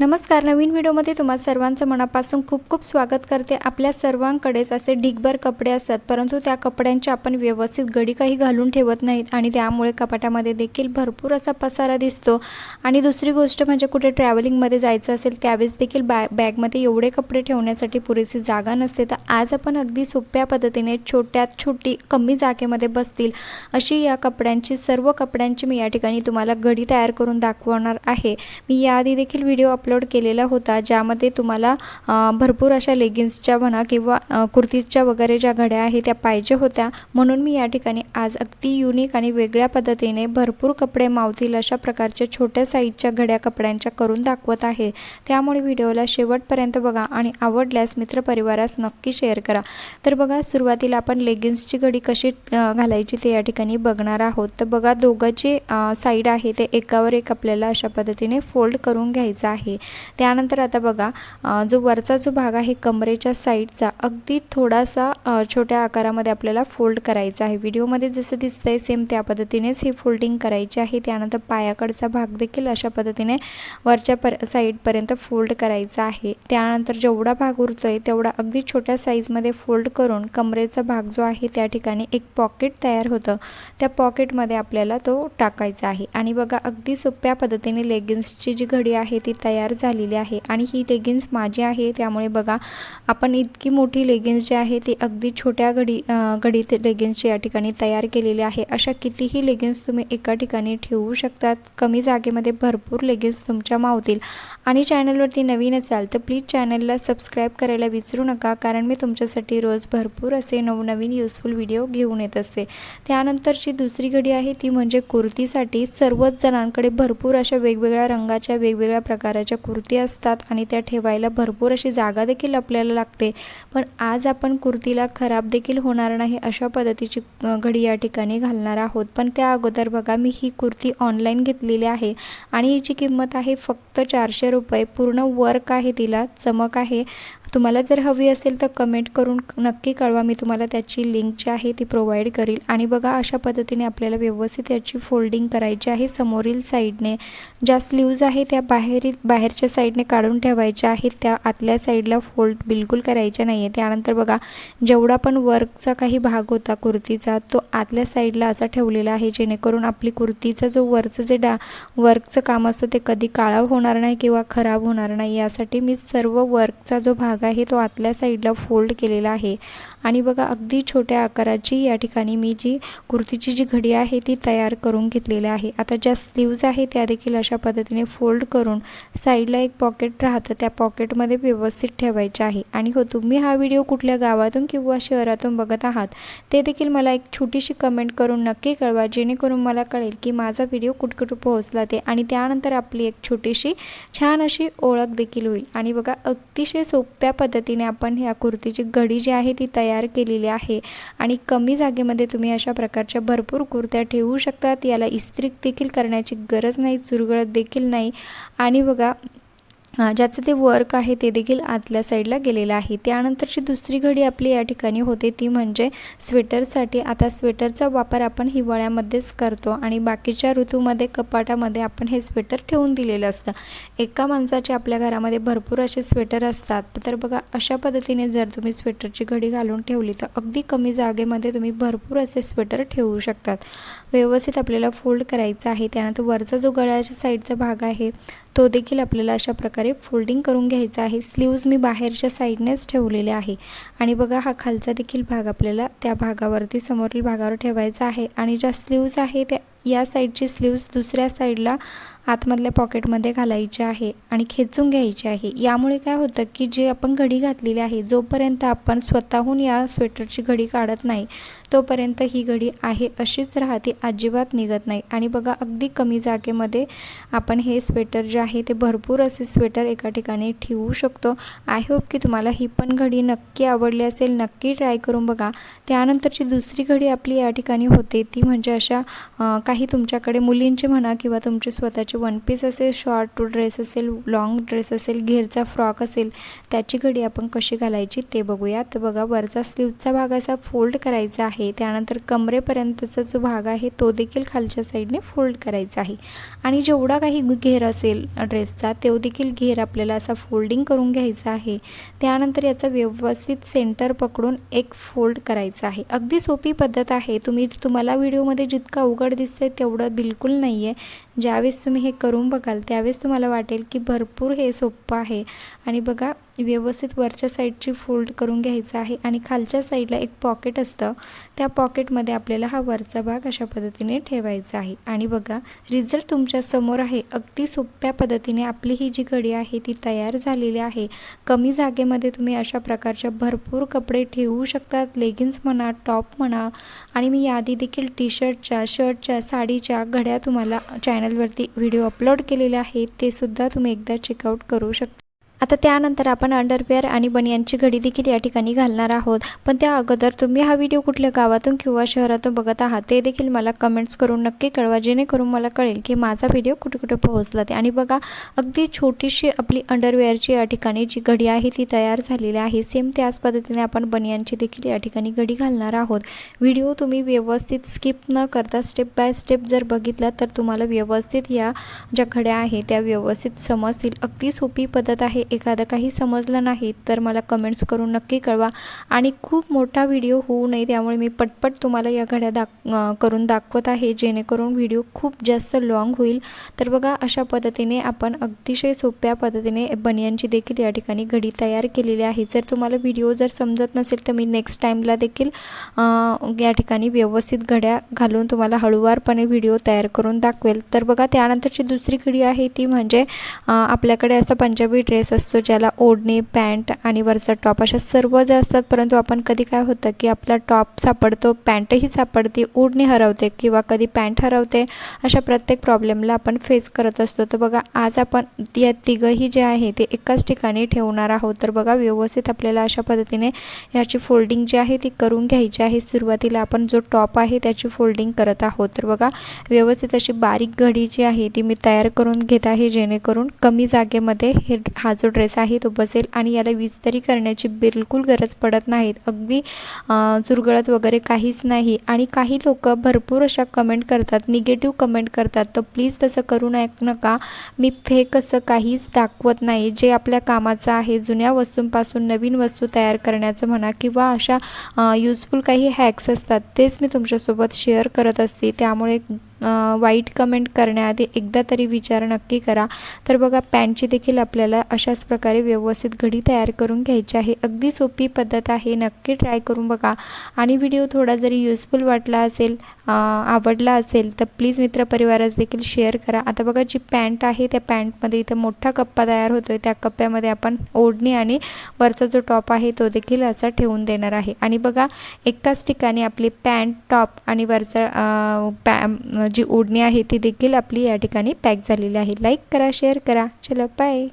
नमस्कार नवीन व्हिडिओमध्ये तुम्हा सर्वांचं मनापासून खूप खूप स्वागत करते. आपल्या सर्वांकडेच असे ढिगभर कपडे असतात परंतु त्या कपड्यांची आपण व्यवस्थित गडी काही घालून ठेवत नाहीत आणि त्यामुळे कपाटामध्ये देखील भरपूर असा पसारा दिसतो. आणि दुसरी गोष्ट म्हणजे कुठे ट्रॅव्हलिंगमध्ये जायचं असेल त्यावेळेस देखील बॅ बॅगमध्ये एवढे कपडे ठेवण्यासाठी पुरेशी जागा नसते. तर आज आपण अगदी सोप्या पद्धतीने छोट्यात छोटी कमी जागेमध्ये बसतील अशी या कपड्यांची सर्व कपड्यांची मी या ठिकाणी तुम्हाला गडी तयार करून दाखवणार आहे. मी याआधी देखील व्हिडिओ अपलोड अपलोड केलेला होता ज्यामध्ये तुम्हाला भरपूर अशा लेगिन्सच्या म्हणा किंवा कुर्तीजच्या वगैरे ज्या घड्या आहेत त्या पाहिजे होत्या. म्हणून मी या ठिकाणी आज अगदी युनिक आणि वेगळ्या पद्धतीने भरपूर कपडे मावतील अशा प्रकारच्या छोट्या साईजच्या घड्या कपड्यांच्या करून दाखवत आहे. त्यामुळे व्हिडिओला शेवटपर्यंत बघा आणि आवडल्यास मित्रपरिवारास नक्की शेअर करा. तर बघा सुरुवातीला आपण लेगिन्सची घडी कशी घालायची ते या ठिकाणी बघणार आहोत. तर बघा दोघांची साईड आहे ते एकावर एक आपल्याला अशा पद्धतीने फोल्ड करून घ्यायचं आहे. त्यानंतर आता बघा जो वरचा जो भाग आहे कमरेच्या साईडचा अगदी थोडासा छोट्या आकारामध्ये आपल्याला फोल्ड करायचा आहे. व्हिडिओमध्ये जसं दिसतंय सेम त्या पद्धतीनेच ही फोल्डिंग करायची आहे. त्यानंतर पायाकडचा भाग देखील अशा पद्धतीने वरच्या पर साईडपर्यंत फोल्ड करायचा आहे. त्यानंतर जेवढा भाग उरतोय तेवढा अगदी छोट्या साईजमध्ये फोल्ड करून कमरेचा भाग जो आहे त्या ठिकाणी एक पॉकेट तयार होतं. त्या पॉकेटमध्ये आपल्याला तो टाकायचा आहे. आणि बघा अगदी सोप्या पद्धतीने लेगिन्सची जी घडी आहे ती तयार तयार झालेली आहे. आणि ही लेगिन्स माझी आहे त्यामुळे बघा आपण इतकी मोठी लेगिन्स जी आहे ती अगदी छोट्या घडी घडीत लेगिन्सची या ठिकाणी तयार केलेली आहे. अशा कितीही लेगिन्स तुम्ही एका ठिकाणी ठेवू शकतात. कमी जागेमध्ये भरपूर लेगिन्स तुमच्या मावतील. आणि चॅनलवरती नवीन असाल तर प्लीज चॅनलला सबस्क्राईब करायला विसरू नका कारण मी तुमच्यासाठी रोज भरपूर असे नवनवीन युजफुल व्हिडिओ घेऊन येत असते. त्यानंतरची दुसरी घडी आहे ती म्हणजे कुर्तीसाठी सर्वच जणांकडे भरपूर अशा वेगवेगळ्या रंगाच्या वेगवेगळ्या प्रकाराच्या कुर्ती असतात आणि त्या ठेवायला भरपूर अशी जागा देखील आपल्याला लागते. पण आज आपण कुर्तीला खराब देखील होणार नाही अशा पद्धतीची घडी या ठिकाणी घालणार आहोत. पण त्या अगोदर बघा मी ही कुर्ती ऑनलाईन घेतलेली आहे आणि हिची किंमत आहे फक्त चारशे रुपये. पूर्ण वर्क आहे तिला चमक आहे. तुम्हाला जर हवी असेल तर कमेंट करून नक्की कळवा. मी तुम्हाला त्याची लिंक जी आहे ती प्रोव्हाइड करील. आणि बघा अशा पद्धतीने आपल्याला व्यवस्थित याची फोल्डिंग करायची आहे समोरील साईडने ज्या स्लीव्ज आहे त्या बाहेरील बाहेरच्या साईडने काढून ठेवायच्या आहेत. त्या आतल्या साईडला फोल्ड बिलकुल करायच्या नाही आहे त्यानंतर बघा जेवढा पण वर्कचा काही भाग होता कुर्तीचा तो आतल्या साईडला असा ठेवलेला आहे जेणेकरून आपली कुर्तीचा जो वरचं जे डा वर्कचं काम असतं ते कधी काळा होणार नाही किंवा खराब होणार नाही. यासाठी मी सर्व वर्कचा जो भाग आहे तो आतल्या साईडला फोल्ड केलेला आहे. आणि बघा अगदी छोट्या आकाराची या ठिकाणी मी जी कुर्तीची जी घडी आहे ती तयार करून घेतलेली आहे. आता ज्या स्लीव्ज आहे त्या देखील अशा पद्धतीने फोल्ड करून साईडला एक पॉकेट राहतं त्या पॉकेटमध्ये व्यवस्थित ठेवायचे आहे. आणि हो तुम्ही हा व्हिडिओ कुठल्या गावातून किंवा शहरातून बघत आहात ते देखील मला एक छोटीशी कमेंट करून नक्की कळवा जेणेकरून मला कळेल की माझा व्हिडिओ कुठकुठं पोहोचला ते. आणि त्यानंतर आपली एक छोटीशी छान अशी ओळख देखील होईल. आणि बघा अतिशय सोप्या पद्धतीने आपण ह्या कुर्तीची घडी जी आहे ती तयार केलेली आहे. आणि कमी जागेमध्ये तुम्ही अशा प्रकारच्या भरपूर कुर्त्या ठेवू शकतात. याला इस्त्री देखील करण्याची गरज नाही चुरगळत देखील नाही. आणि बघा ज्याचं ते वर्क आहे ते देखील आतल्या साईडला गेलेलं आहे. त्यानंतरची दुसरी घडी आपली या ठिकाणी होते ती म्हणजे स्वेटरसाठी आता स्वेटरचा वापर आपण हिवाळ्यामध्येच करतो आणि बाकीच्या ऋतूमध्ये कपाटामध्ये आपण हे स्वेटर ठेवून दिलेलं असतं. एका माणसाचे आपल्या घरामध्ये भरपूर असे स्वेटर असतात. तर बघा अशा पद्धतीने जर तुम्ही स्वेटरची घडी घालून ठेवली तर अगदी कमी जागेमध्ये तुम्ही भरपूर असे स्वेटर ठेवू शकतात. व्यवस्थित आपल्याला फोल्ड करायचं आहे. त्यानंतर वरचा जो गळ्याच्या साईडचा भाग आहे तो देखील आपल्याला अशा प्रकारे फोल्डिंग करून घ्यायचा आहे. स्लीव्ज मी बाहेरच्या साईडनेच ठेवलेले आहे. आणि बघा हा खालचा देखील भाग आपल्याला त्या भागावरती समोरील भागावर ठेवायचा आहे. आणि ज्या स्लीव्ज आहे त्या या साईडची स्लीव्ज दुसऱ्या साईडला आतमधल्या पॉकेटमध्ये घालायची आहे आणि खेचून घ्यायची आहे. यामुळे काय होतं की जे आपण घडी घातलेली आहे जोपर्यंत आपण स्वतःहून या स्वेटरची घडी काढत नाही तोपर्यंत ही घडी आहे अशीच राहते अजिबात निघत नाही. आणि बघा अगदी कमी जागेमध्ये आपण हे स्वेटर जे आहे ते भरपूर असे स्वेटर एका ठिकाणी ठेवू शकतो. आय होप की तुम्हाला ही पण घडी नक्की आवडली असेल नक्की ट्राय करून बघा. त्यानंतरची दुसरी घडी आपली या ठिकाणी होते ती म्हणजे अशा काही तुमच्याकडे मुलींचे म्हणा किंवा तुमचे स्वतःचे वन पीस असेल शॉर्ट ड्रेस असेल लॉंग ड्रेस असेल घेरचा फ्रॉक असेल त्याची घडी आपण कशी घालायची ते बघूया. तर बघा वरचा स्लीवचा भाग असा फोल्ड करायचा आहे. त्यानंतर कमरेपर्यंतचा जो भाग आहे तो देखील खालच्या साईडने फोल्ड करायचा आहे. आणि जेवढा काही घेर असेल ड्रेसचा तो देखील घेर आपल्याला असा फोल्डिंग करून घ्यायचा आहे. त्यानंतर याचा व्यवस्थित सेंटर पकडून एक फोल्ड करायचा आहे. अगदी सोपी पद्धत आहे. तुम्ही तुम्हाला व्हिडिओमध्ये जितका अवघड दिसतंय तेवढं बिलकुल नाही आहे ज्यावेळेस तुम्ही हे करून बघाल त्यावेळेस तुम्हाला वाटेल की भरपूर हे सोपं आहे. आणि बघा व्यवस्थित वरच्या साईडची फोल्ड करून घ्यायचं आहे आणि खालच्या साईडला एक पॉकेट असतं. त्या पॉकेटमध्ये आपल्याला हा वरचा भाग अशा पद्धतीने ठेवायचा आहे. आणि बघा रिझल्ट तुमच्यासमोर आहे. अगदी सोप्या पद्धतीने आपली ही जी घडी आहे ती तयार झालेली आहे. कमी जागेमध्ये तुम्ही अशा प्रकारच्या भरपूर कपडे ठेवू शकतात लेगिन्स म्हणा टॉप म्हणा आणि मी यादी देखील टी शर्टच्या शर्टच्या साडीच्या घड्या तुम्हाला चॅनलवरती व्हिडिओ अपलोड केलेले आहेत. ते सुद्धा तुम्ही एकदा चेकआउट करू शकता. आता त्यानंतर आपण अंडरवेअर आणि बनियांची घडी देखील या ठिकाणी घालणार आहोत. पण त्या अगोदर तुम्ही हा व्हिडिओ कुठल्या गावातून किंवा शहरातून बघत आहात ते देखील मला कमेंट्स करून नक्की कळवा. जेणेकरून मला कळेल की माझा व्हिडिओ कुठे कुठे पोहोचला ते आणि बघा अगदी छोटीशी आपली अंडरवेअरची या ठिकाणी जी घडी आहे ती तयार झालेली आहे. सेम त्याच पद्धतीने आपण बनियांची देखील या ठिकाणी घडी घालणार आहोत. व्हिडिओ तुम्ही व्यवस्थित स्किप न करता स्टेप बाय स्टेप जर बघितला तर तुम्हाला व्यवस्थित या ज्या घड्या आहेत त्या व्यवस्थित समजतील. अगदी सोपी पद्धत आहे. एखादं काही समजलं नाही तर मला कमेंट्स करून नक्की कळवा. आणि खूप मोठा व्हिडिओ होऊ नये त्यामुळे मी पटपट तुम्हाला या घड्या दाख करून दाखवत आहे. जेणेकरून व्हिडिओ खूप जास्त लॉंग होईल. तर बघा अशा पद्धतीने आपण अतिशय सोप्या पद्धतीने बनियांची देखील या ठिकाणी घडी तयार केलेली आहे. जर तुम्हाला व्हिडिओ जर समजत नसेल तर मी नेक्स्ट टाईमला देखील या ठिकाणी व्यवस्थित घड्या घालून तुम्हाला हळूवारपणे व्हिडिओ तयार करून दाखवेल. तर बघा त्यानंतरची दुसरी घडी आहे ती म्हणजे आपल्याकडे असं पंजाबी ड्रेस असतो ज्याला ओढणी पॅन्ट आणि वरचा टॉप अशा सर्व ज्या असतात परंतु आपण कधी काय होतं की आपला टॉप सापडतो पॅन्टही सापडते ओढणी हरवते किंवा कधी पॅन्ट हरवते अशा प्रत्येक प्रॉब्लेमला आपण फेस करत असतो. तर बघा आज आपण या तिघंही जे आहे ते एकाच ठिकाणी ठेवणार आहोत. तर बघा व्यवस्थित आपल्याला अशा पद्धतीने याची फोल्डिंग जी आहे ती करून घ्यायची आहे. सुरुवातीला आपण जो टॉप आहे त्याची फोल्डिंग करत आहोत. तर बघा व्यवस्थित अशी बारीक घडी जी आहे ती मी तयार करून घेत आहे जेणेकरून कमी जागेमध्ये हे हा जो ड्रेस आहे तो बसेल आणि याला विस्तरी करण्याची बिलकुल गरज पडत नाहीत. अगदी चुरगळत वगैरे काहीच नाही. आणि काही लोक भरपूर अशा कमेंट करतात निगेटिव्ह कमेंट करतात. तर प्लीज तसं करू नका. मी फेक असं काहीच दाखवत नाही. जे आपल्या कामाचं आहे जुन्या वस्तूंपासून नवीन वस्तू तयार करण्याचं म्हणा किंवा अशा युजफुल काही हॅक्स असतात तेच मी तुमच्यासोबत शेअर करत असते. त्यामुळे वाईट कमेंट करण्याआधी एकदा तरी विचार नक्की करा. तर बघा पॅन्टची देखील आपल्याला अशाच प्रकारे व्यवस्थित घडी तयार करून घ्यायची आहे. अगदी सोपी पद्धत आहे. नक्की ट्राय करून बघा. आणि व्हिडिओ थोडा जरी युजफुल वाटला असेल आवडला असेल तर प्लीज मित्रपरिवारास देखील शेअर करा. आता बघा जी पॅन्ट आहे त्या पॅन्टमध्ये इथं मोठा कप्पा तयार होतो आहे त्या कप्प्यामध्ये आपण ओढणी आणि वरचा जो टॉप आहे तो देखील असा ठेवून देणार आहे. आणि बघा एकाच ठिकाणी आपली पॅन्ट टॉप आणि वरचा पॅ जी ओढणी आहे ती देखील आपली या ठिकाणी पॅक झालेली आहे. लाईक करा शेअर करा. चला बाय